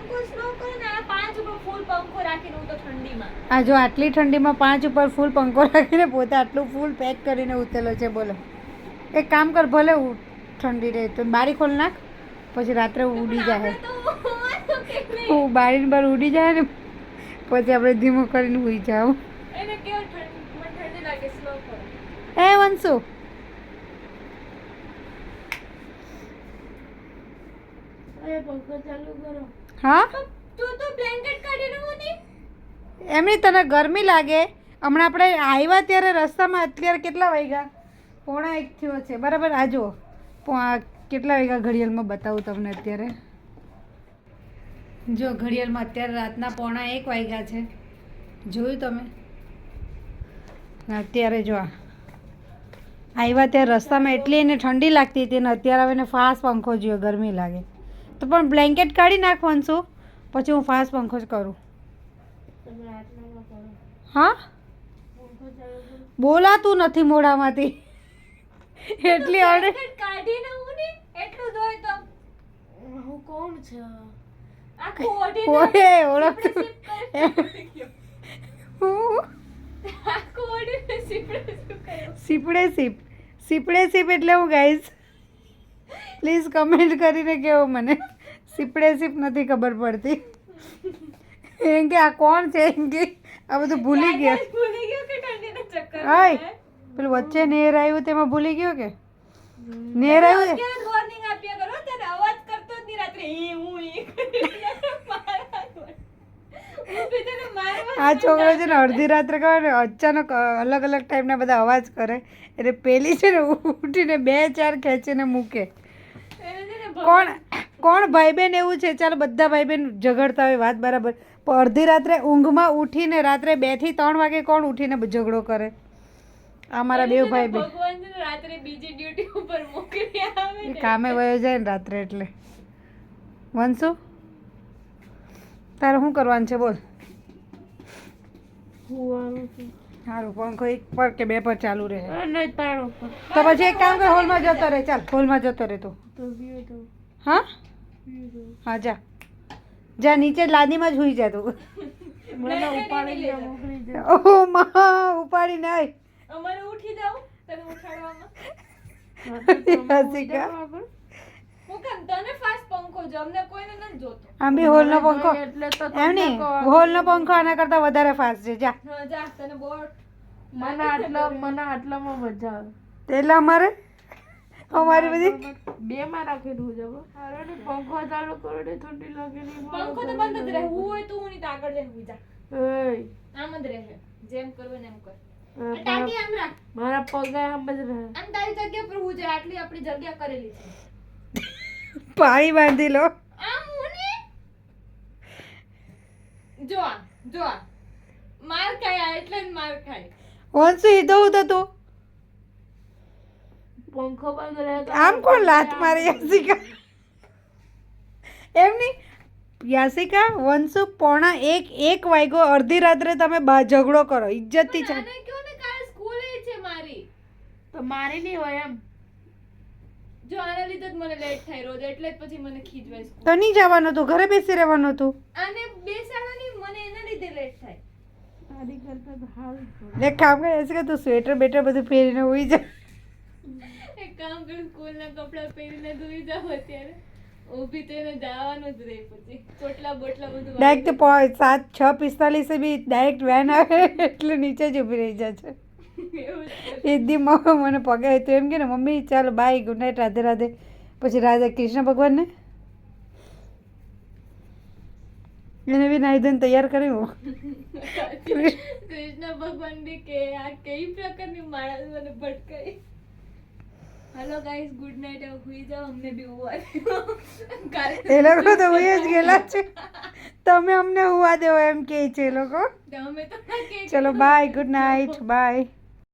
પંખો સ્લો કરો ને આ પાંચ ઉપર ફૂલ પંખો રાખીને હું તો ઠંડીમાં. આ જો આટલી ઠંડીમાં પાંચ ઉપર ફૂલ પંખો રાખીને પોતે આટલું ફૂલ પેક કરીને ઉતરેલો છે બોલો. એક કામ કર ભલે ઠંડી રહે તો બારી ખોલ નાખ પછી રાત્રે ઉડી જાય? હું બારીની બહાર ઉડી જાય ને પછી આપણે ધીમો કરીને ઉઈ જાવ એ વંશુ. પંખો ચાલુ કરો. હા? તું તો બ્લેન્કેટ કાઢીને એમની તને ગરમી લાગે. હમણાં આપણે આવ્યા ત્યારે રસ્તામાં અત્યારે કેટલા વાગ્યા? પોણા એક થયો છે. બરાબર આ જુઓ. કેટલા વાગ્યા ઘડિયાળમાં બતાવું તમને અત્યારે? જો ઘડિયાળમાં અત્યારે રાતના પોણા એક વાગ્યા છે. જોયું તમે? અત્યારે જો આવ્યા ત્યારે રસ્તામાં એટલી એને ઠંડી લાગતી હતી ને અત્યારે હવે એને ફાસ્ટ પંખો જોયો ગરમી લાગે. તો પણ બ્લેન્કેટ કાઢી નાખવાનું છું પછી હું ફાસ્ટ પંખો જ કરું. હા? બોલાતું નથી મોઢામાંથી. એટલી અડે કાઢીને હું એટલું તો. હું કોણ છે? ઓળખતું હું? સીપડે સીપ સીપડે સીપ એટલે હું ગાઈશ પ્લીઝ કમેન્ટ કરીને કહો મને. સીપડે સીપ નથી ખબર પડતી. એમ કે આ કોણ છે? એમ કે આ બધું ભૂલી ગયો. હાય. પેલું વચ્ચે નેર આવ્યું તેમાં ભૂલી ગયો કે? નેર આવ્યું? આ છોકરો છે ને અડધી રાત્રે કહે ને અચાનક અલગ અલગ ટાઈપના બધા અવાજ કરે. એટલે પેલી છે ને ઉઠીને બે ચાર ખેંચીને મૂકે. કોણ કોણ ભાઈ બહેન એવું છે? ચાલો બધા ભાઈ બહેન ઝઘડતા હોય વાત બરાબર. પણ અડધી રાત્રે ઊંઘમાં ઉઠીને રાત્રે બેથી ત્રણ વાગે કોણ ઉઠીને ઝઘડો કરે? આ મારા બે ભાઈ બહેન ભગવાન છે ને રાત્રે બીજી ડ્યુટી ઉપર મોકલી આવે કામે વયો જાય ને રાત્રે એટલે. વંશુ તારે શું કરવાનું છે બોલ. છે. સારું પંખો એક પર કે બે પર ચાલુ રહે. તો પછી એક કામ કર હોલમાં જતો રહે ચાલ હોલમાં જતો રહે તો. હા? હા જા. જા નીચે લાદીમાં જ હુઈ જા તું. ઉપાડી મોકલી ઓ માં ઉપાડીને આય અમારે ઉઠી જાવ તને ઉઠાડવામાં. આમ બી હોલનો પંખો. એમ નહીં હોલનો પંખો આના કરતાં વધારે ફાસ્ટ છે. જા. હા જા તને બોટ મને આટલા મને આટલામાં મજા આવે. એટલે અમારે? અમારી બધી? બે માં રાખેલું છે અરે પંખો ચાલુ કરો ને ઠંડી લાગે ને પંખો તો બંધ જ રહે. હું હોય તો હું નહીં આગળ જઈને બીજા આમ જ રહે. જેમ કરવું એમ કર. મારા પગ આમ જ રહે. આમ તારી જગ્યા પર હું જાય આટલી આપણી જગ્યા કરેલી છે. પાણી બાંધી લો. આમ હું ને જો જો માર ખાય એટલે જ માર ખાય. વંશુ ઈધો તો તું પંખો બંધ રહે આમ કોણ લાત મારી યાસિકા? એમ નહીં? યાસિકા વંશુ પોણા એક એક વાગ્યો અડધી રાત્રે તમે બા ઝઘડો કરો. ઇજ્જતથી થી આને કયો ને કાલ સ્કૂલે છે મારી? તો મારી નહીં હોય એમ. જો આના લીધે જ મને લેટ થાય રોજ એટલે જ પછી મને ખીજવાય સ્કૂલ તો નહીં જવાનું હતું ઘરે બેસી રહેવાનું હતું આને બેસાડવાની મને એના લીધે લેટ થાય. તારી ઘર પર હાલ છે. એક કામ કર કે તું સ્વેટર બેટર બધું પહેરીને ઉઈ જા. એક કામ કરું સ્કૂલના કપડાં પહેરીને ધોઈ જાવ અત્યારે. ઊભી થઈને જવાનું જ રહે પછી. પોટલા બોટલા બધું ડાયરેક્ટ સાત છ પિસ્તાલીસે બી ડાયરેક્ટ વેન આવે એટલે નીચે જ ઊભી રહી જાય છે. એ દી મને પગે તો એમ કે ને મમ્મી ચાલો bye good night Radhe Radhe. પછી રાધા કૃષ્ણ ભગવાનને? એને બી નાઈ ધોઈને તૈયાર કર્યું. કૃષ્ણ ભગવાન બી કે આ કઈ પ્રકારની માણસ મને ભટકાઈ? હેલો ગાઈસ ગુડ નાઇટ હવે સુઈ જાઓ અમને બી કાલે એ લોકો તો ઉઈ જ ગયેલા છે. તમે અમને ઉવા દેવો એમ કે છે એ લોકો. ચલો બાય ગુડ નાઇટ બાય